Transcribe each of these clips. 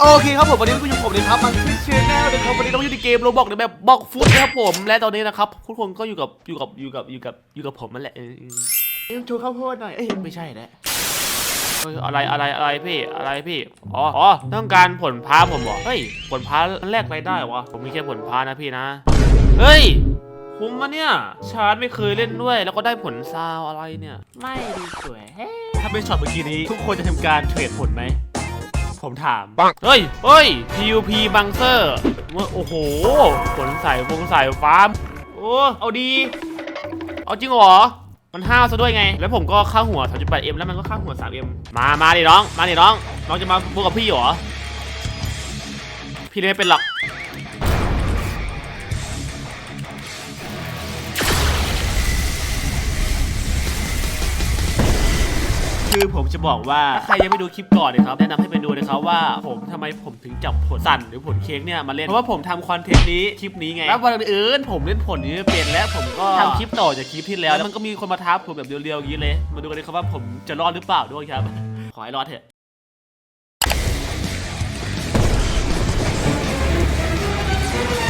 โอเคครับผมวันนี้คุณอยู่ผมนะครับมันคือเชนแนลนะครับวันนี้เราอยู่ในเกมโรบอกในแบบบอกฟุตนะครับผมและตอนนี้นะครับทุกคนก็อยู่กับอยู่กับอยู่กับอยู่กับอยู่กับผมนั่นแหละเออเอ็มโชว์ข้าวโพดหน่อยเอ้ยไม่ใช่นะเฮ้ยอะไรอะไรอะไรพี่อะไรพี่อ๋ออ๋อต้องการผลพาผมเหรอเฮ้ยผลพาแลกไรได้วะผมมีแค่ผลพานะพี่นะ เฮ้ยคุ้มมะเนี่ย ชาร์จไม่เคยเล่นด้วย แล้วก็ได้ผลซาวอะไรเนี่ย ไม่ดีสวยเฮ้ยถ้าเป็นช็อตเมื่อกี้นี้ ทุกคนจะทำการเทรดผลไหม ผมถามปังเฮ้ย เฮ้ย PUP บังเซอร์โอ้โหผลสายวงสายฟ้า โอ้ เอาดี เอาจริงเหรอ มันห้าวซะด้วยไง แล้วผมก็ค่าหัว 3.8M แล้วมันก็ค่าหัว 3M มา มาดิน้อง มาดิน้อง น้องจะมาพูดกับพี่เหรอ พี่ไม่เป็นหรอก คือผมจะบอกว่าถ้าใครยังไม่ดูคลิปก่อนนะครับแนะนำให้ไปดูนะครับว่าผมทำไมผมถึงจับผลสั่นหรือผลเค้กเนี่ยมาเล่นเพราะว่าผมทำคอนเทนต์นี้คลิปนี้ไงแล้ววันอื่นผมเล่นผลนี้ไม่เป็นและผมก็ทำคลิปต่อจากคลิปที่แล้วแล้วมันก็มีคนมาท้าผมแบบเรียวๆอย่างนี้เลย มาดูกันเลยครับว่าผมจะรอดหรือเปล่าด้วยครับ ขอให้รอดเถอะ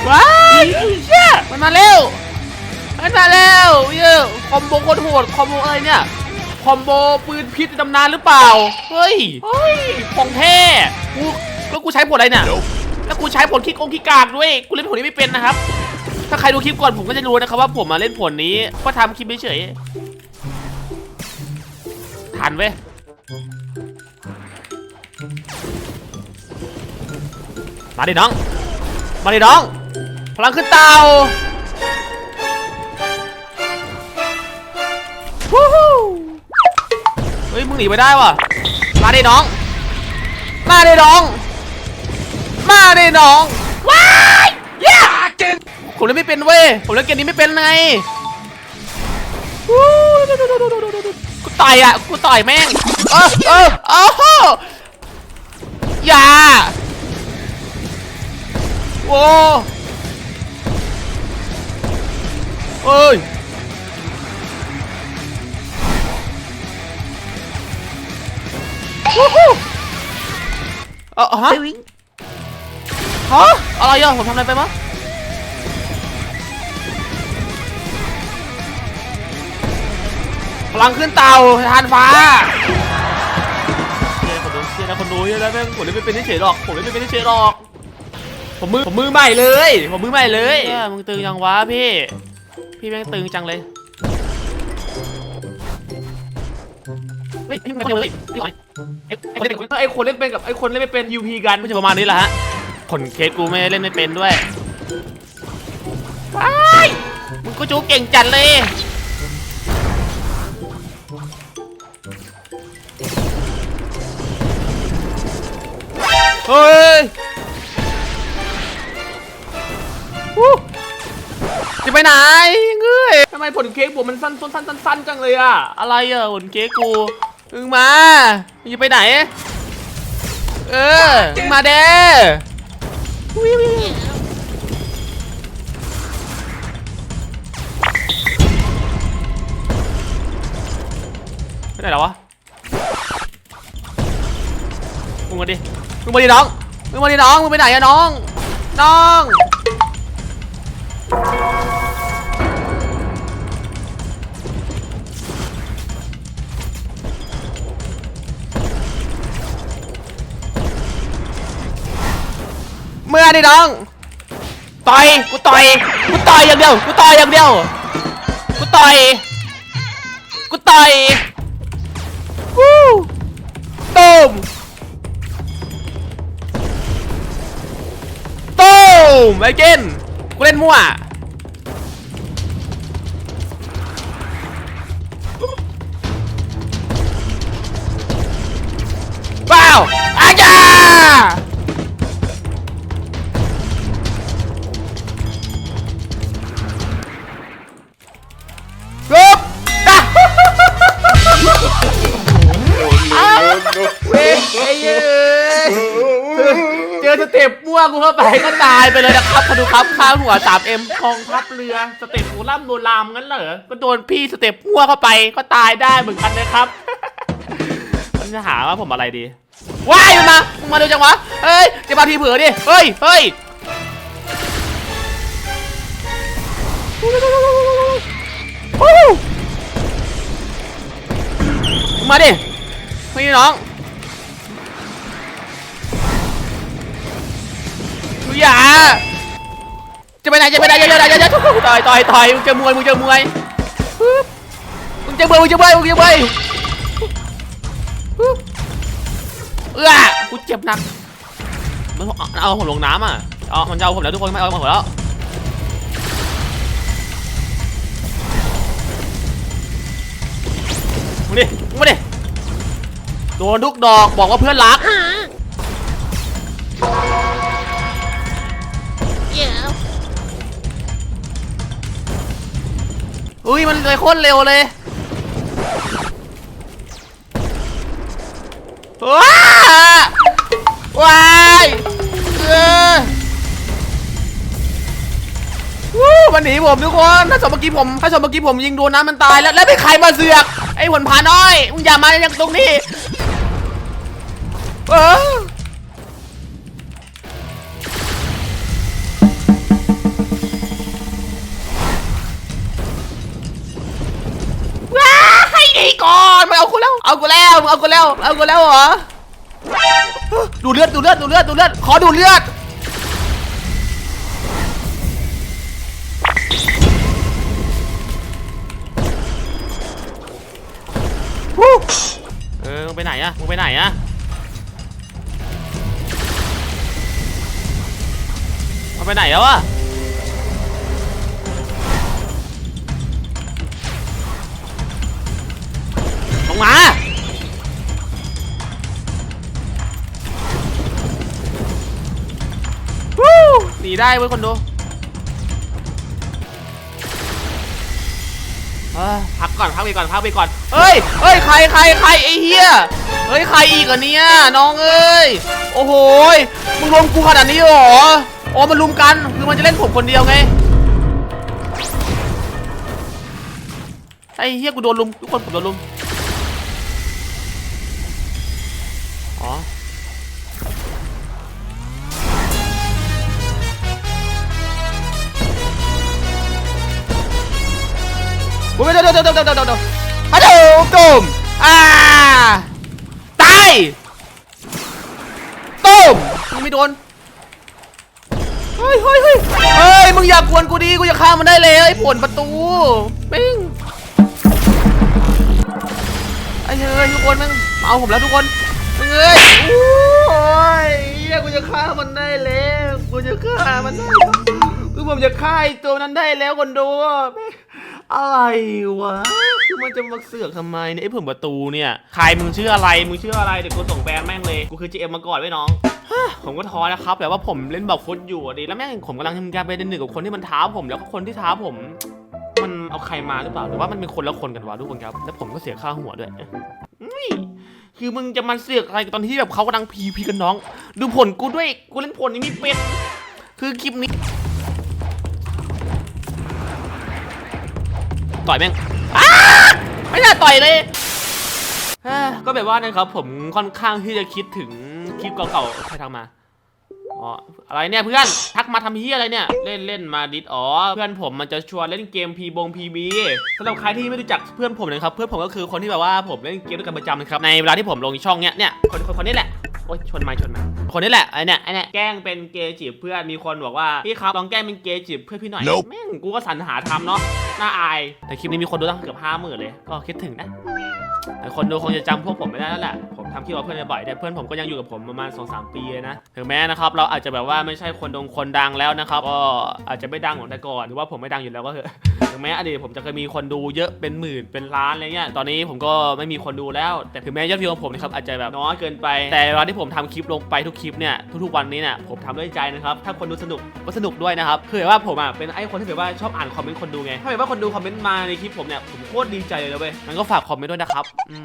ว้ายเชี่ยมันมาเร็วมันมาเร็วเยอะคอมโบโคตรโหดคอมโบอะไรเนี่ย คอมโบปืนพิษในตำนานหรือเปล่า เฮ้ย เฮ้ยของแท้กูแล้วกูใช้ผลอะไรเนี่ยแล้วกูใช้ผลขี้โกงขี้กากด้วย กูเล่นผลนี้ไม่เป็นนะครับ ถ้าใครดูคลิปก่อนผมก็จะรู้นะครับว่าผมมาเล่นผลนี้ ก็ทำคลิปเฉยทันเว้ยมาดิน้อง มาดิน้อง พลังขึ้นเตาวู้ฮู้ หนีไปได้ว่ะมาดิน้อง มาดิน้อง มาดิน้องว้ายเย้ผมเล่นไม่เป็นเว้ยผมเล่นเกมนี้ไม่เป็นไงกูต่อยอะกูต่อยแม่งเออเออโอ้โหอย่าโอ้เอ้ย เออฮะฮะอะไรอะผมทำอะไรไปมะพลังขึ้นเตาทานฟ้าเชียร์คนดูเชียร์นะคนดูเชียร์นะแม่งผมเล่นไม่เป็นเฉยๆหรอกผมเล่นไม่เป็นเฉยๆหรอกผมมือผมมือใหม่เลย ผมมือใหม่เลยเนี่ยมึงตึงจังวะพี่ พี่แม่งตึงจังเลย ฮ้ยไม่เป็นเลยพี่ขอยไอ้ไอ้คนเล่นไอ้คนเล่นเป็นกับไอ้คนเล่นไม่เป็น UP กันไม่ใช่ประมาณนี้แหละฮะคนเคสกูไม่เล่นไม่เป็นด้วยไปมึงก็จูเก่งจัดเลยเฮ้ยวู้จะไปไหนเงยทำไมผลเค้กผมมันสั้นสั้นสั้นสั้นจังเลยอะอะไรอะผลเค้กกู มึงมามึงจะไปไหน เออมึงมาเด้วิวิไปไหนแล้ววะ มึงมาดิ มึงมาดิน้อง มึงมาดิน้อง มึงไปไหนอะน้อง น้อง เมื่อดิน้อง ต่อย กูต่อย กูต่อยอย่างเดียว กูต่อยอย่างเดียว กูต่อย กูต่อยวู้ตูมตูมไอ้เกนกูเล่นมั่ว กูเข้าไปก็ตายไปเลยนะครับพาดูครับข้าวหัว 3M กองทัพเรือสเต็ปโบราณโบรามงั้นเหรอ ก็โดนพี่สเต็ปมั่วเข้าไปก็ตายได้เหมือนกันนะครับมันจะหาว่าผมอะไรดี ว้ายมันมามึงมาเร็วจังวะ เฮ้ยาทีเผื่อดิ เฮ้ยเฮ้ยวู้มาดิ พี่น้อง จะไปไหนจะไปไหนจะไปไหนจะต่อยต่อยต่อยมึงจะมวยมึงจะมวยมึงจะมวยมึงจะมวยมึงจะมวยเอื้อกูเจ็บหนักมันเอาผมลงน้ำอะเอามันจะเอาผมแล้วทุกคนไม่เอาผมแล้วมึงดิมึงดิโดนทุกดอกบอกว่าเพื่อนรัก อุ้ยมันเลยโคตรเร็วเลยว้าว้ายเออวู้มันหนีผมทุกคนถ้าสมเมื่อกี้ผมถ้าสมเมื่อกี้ผมยิงโดนน้ำมันตายแล้วแล้วเป็นใครมาเสือกไอ้หวนผาน้อยมึงอย่ามาอย่างตรงนี้เออ แล้วเอากูแล้วเอากูแล้วเหรอดูเลือดดูเลือดดูเลือดดูเลือดขอดูเลือดฮู้เออมึงไปไหนอะมึงไปไหนอะมันไปไหนแล้วอะ ได้เว้ยคนดูพักก่อนพักไปก่อนพักไปก่อนเฮ้ยเฮ้ยใครใครใครไอ้เหี้ยเฮ้ยใครอีกอะเนี่ยน้องเอ้ยโอ้โหมึงรวมกูขนาดนี้หรอโอ๋อมันลุมกันคือมันจะเล่นผมคนเดียวไงไอ้เหี้ยกูโดนลุมทุกคนผมโดนลุม กูไม่เดี๋ยวเดี๋ยวเดี๋ยวเดี๋ยวเดี๋ยวเดี๋ยวฮัลโหลตุ่มอ่าตายตุ่มมึงไม่โดนเฮ้ยเฮ้ยเฮ้ยเฮ้ยมึงอยากกวนกูดีกูจะฆ่ามันได้เลยไอ้ผลประตูปิ้งไอ้เฮ้ยทุกคนม่งเอาผมแล้วทุกคนเฮ้ยโอ้ยเฮียกูจะฆ่ามันได้แล้วกูจะฆ่ามันได้คือผมจะฆ่าตัวนั้นได้แล้วคนดู อะไรวะ คือมันจะมาเสือกทำไมเนี่ยไอ้ผมประตูเนี่ย ใครมึงชื่ออะไร มึงชื่ออะไร เดี๋ยวกูส่งแบนแม่งเลย กูคือ GM มาก่อนไว้น้องฮ่าผมก็ท้อนะครับแบบว่าผมเล่นบอกฟุตอยู่อะดิแล้วแม่งผมกำลังทำการไปเดินหนึ่งกับคนที่มันท้าผม แล้วก็คนที่ท้าผม มันเอาใครมาหรือเปล่า หรือว่ามันเป็นคนละคนกันวะทุกคนครับ แล้วผมก็เสียค่าหัวด้วยอุ้ยคือมึงจะมาเสือกอะไรตอนที่แบบเขากำลังพีพีกันน้อง ดูผลกูด้วย กูเล่นผลนี้มีเป็ด คือคลิปนี้ ต่อยแม่งไม่น่าต่อยเลยก็แบบว่านะครับผมค่อนข้างที่จะคิดถึงคลิปเก่าๆใครทักมาอ๋ออะไรเนี่ยเพื่อนทักมาทำเฮียอะไรเนี่ยเล่นเล่นมาดิดอ๋อเพื่อนผมมันจะชวนเล่นเกมพีบงพีบีสำหรับใครที่ไม่รู้จักเพื่อนผมนะครับเพื่อนผมก็คือคนที่แบบว่าผมเล่นเกมด้วยกันประจำนะครับในเวลาที่ผมลงช่องเนี้ยเนี่ยคนคนนี้แหละ โอ๊ยชนไม้ชนไม้คนนี้แหละไอเนี่ยไอเนี่ยแกล้งเป็นเกย์จีบเพื่อนมีคนบอกว่าพี่ครับลองแกล้งเป็นเกย์จีบเพื่อนพี่หน่อย Nope แม่งกูก็สรรหาทำเนาะน่าอาย แต่คลิปนี้มีคนดูตั้งเกือบห้าหมื่นเลย ก็คิดถึงนะแต่ คนดูคงจะจำพวกผมไม่ได้แล้วแหละ ผมทำคลิปกับเพื่อนบ่อยแต่เพื่อนผมก็ยังอยู่กับผมประมาณ2อสปีเลยนะ ถึงแม้นะครับเราอาจจะแบบว่าไม่ใช่คนดงคนดังแล้วนะครับ ก็อาจจะไม่ดังเหมือนแต่ก่อน หรือว่าผมไม่ดังอยู่แล้วก็เถอะถึงแม้อดีตผมจะเคยมีคนดูเยอะเป็นหมื่นเป็นล้านอะไรเงี้ย ตอนนี้ผมก็ไม่มีคนดูแล้ว แต่ถึงแม้ยอดวิวของผมนะครับอาจจะแบบน้อยเกินไป แต่เวลาที่ผมทำคลิปลงไปทุกคลิปเนี่ยทุกๆวันนี้เนี่ยผมทำด้วยใจนะครับ ถ้าคนดูสนุกก็สนุกด้วยนะครับคือแบบว่าผมอะเป็นไอ้คนที่แบบว่าชอบอ่านคอมเมนต์คนดูไง ถ้าแบบว่าคนดูคอมเมนต์มาในคลิปผมเนี่ยผมโคตรดีใจเลยเว้ยมันก็ฝากคอมเมนต์ด้วยนะครับอืม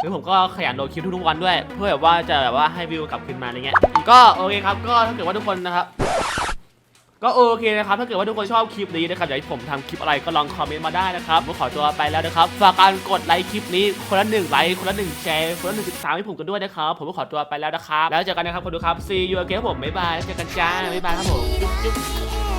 หรือผมก็ขยันโหลดคลิปทุกๆวันด้วย เพื่อแบบว่าจะแบบว่าให้วิวกลับคืนมาอะไรเงี้ย ก็โอเคครับ ก็ถ้าเกิดว่าทุกคนนะครับ ก็โอเคนะครับ ถ้าเกิดว่าทุกคนชอบคลิปนี้นะครับอยากให้ผมทำคลิปอะไรก็ลองคอมเมนต์มาได้นะครับผมขอตัวไปแล้วนะครับ ฝากการกดไลค์คลิปนี้คนละหนึ่งไลค์ คนละหนึ่งแชร์ คนละหนึ่งติดตามให้ผมกันด้วยนะครับ ผมก็ขอตัวไปแล้วนะครับ แล้วเจอกันนะครับคนดูครับ see you again ครับผมบ๊ายบายแล้วเจอกันจ้าบ๊ายบายครับผมจุ๊บ